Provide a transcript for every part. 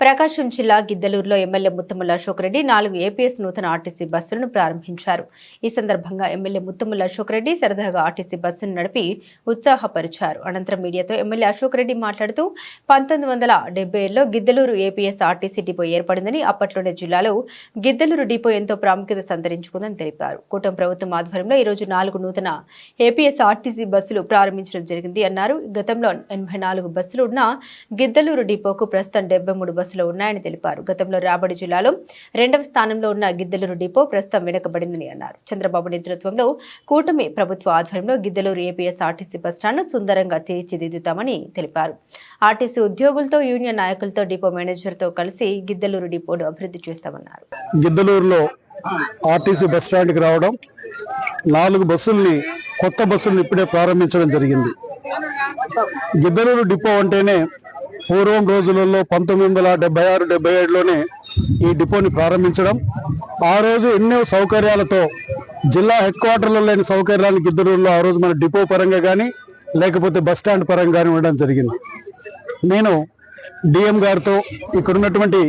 ప్రకాశం జిల్లా గిద్దలూరులో ఎమ్మెల్యే ముత్తముల అశోక్ రెడ్డి నాలుగు ఏపీఎస్ నూతన ఆర్టీసీ బస్సులను ప్రారంభించారు. ఈ సందర్భంగా ఎమ్మెల్యే ముత్తముల అశోక్ రెడ్డి సరదాగా ఆర్టీసీ బస్సును నడిపి ఉత్సాహపరిచారు. అనంతరం మీడియాతో ఎమ్మెల్యే అశోక్ రెడ్డి మాట్లాడుతూ పంతొమ్మిది వందల డెబ్బై ఏడులో గిద్దలూరు ఏపీఎస్ ఆర్టీసీ డిపో ఏర్పడిందని అప్పట్లోనే జిల్లాలో గిద్దలూరు డిపో ఎంతో ప్రాముఖ్యత సంతరించుకుందని తెలిపారు. కూటమి ప్రభుత్వం ఆధ్వర్యంలో ఈరోజు నాలుగు నూతన ఏపీఎస్ ఆర్టీసీ బస్సులు ప్రారంభించడం జరిగింది అన్నారు. గతంలో ఎనభై నాలుగు బస్సులు ఉన్న గిద్దలూరు డిపోకు ప్రస్తుతం డెబ్బై మూడు బస్సులు ఉన్నాయని తెలిపారు. గతంలో రాబడి జిల్లాలో రెండవ స్థానంలో ఉన్న గిద్దలూరు డిపో ప్రస్తుతం వెనుకబడిందని అన్నారు. చంద్రబాబు నేతృత్వంలో కూటమి ప్రభుత్వ ఆధ్వర్యంలో గిద్దలూరు ఏపీఎస్ ఆర్టీసీ బస్టాండ్ను సుందరంగా తీర్చిదిద్దుతామని తెలిపారు. ఆర్టీసీ ఉద్యోగులతో యూనియన్ నాయకులతో డిపో మేనేజర్తో కలిసి గిద్దలూరు డిపోను అభివృద్ధి చేస్తామన్నారు. గిద్దలూరులో ఆర్టీసీ బస్ స్టాండ్కి రావడం నాలుగు బస్సుల్ని కొత్త బస్సులను ఇప్పుడే ప్రారంభించడం జరిగింది. గిద్దలూరు డిపో అంటేనే పూర్వం రోజులలో పంతొమ్మిది వందల డెబ్బై ఆరు డెబ్బై ఏడులోనే ఈ డిపోని ప్రారంభించడం. ఆ రోజు ఎన్నో సౌకర్యాలతో జిల్లా హెడ్ క్వార్టర్లో లేని సౌకర్యాలు గిద్దలూరులో ఆ రోజు మన డిపో పరంగా కానీ లేకపోతే బస్ స్టాండ్ పరంగా కానీ ఉండడం జరిగింది. నేను డిఎం గారితో ఇక్కడ ఉన్నటువంటి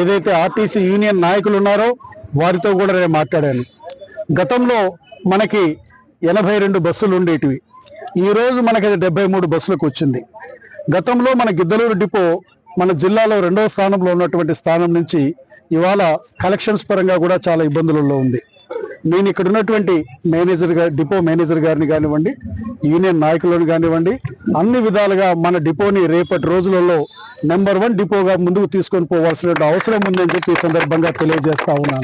ఏదైతే ఆర్టీసీ యూనియన్ నాయకులు ఉన్నారో వారితో కూడా నేను మాట్లాడాను. గతంలో మనకి ఎనభై రెండు బస్సులు ఉండేటివి. ఈరోజు మనకి అది డెబ్బై మూడు బస్సులకు వచ్చింది. గతంలో మన గిద్దలూరు డిపో మన జిల్లాలో రెండవ స్థానంలో ఉన్నటువంటి స్థానం నుంచి ఇవాళ కలెక్షన్స్ పరంగా కూడా చాలా ఇబ్బందులలో ఉంది. నేను ఇక్కడ ఉన్నటువంటి మేనేజర్ గారి డిపో మేనేజర్ గారిని కానివ్వండి యూనియన్ నాయకులను కానివ్వండి అన్ని విధాలుగా మన డిపోని రేపటి రోజులలో నెంబర్ వన్ డిపోగా ముందుకు తీసుకొని పోవాల్సిన అవసరం ఉందని చెప్పి ఈ సందర్భంగా తెలియజేస్తా ఉన్నాను.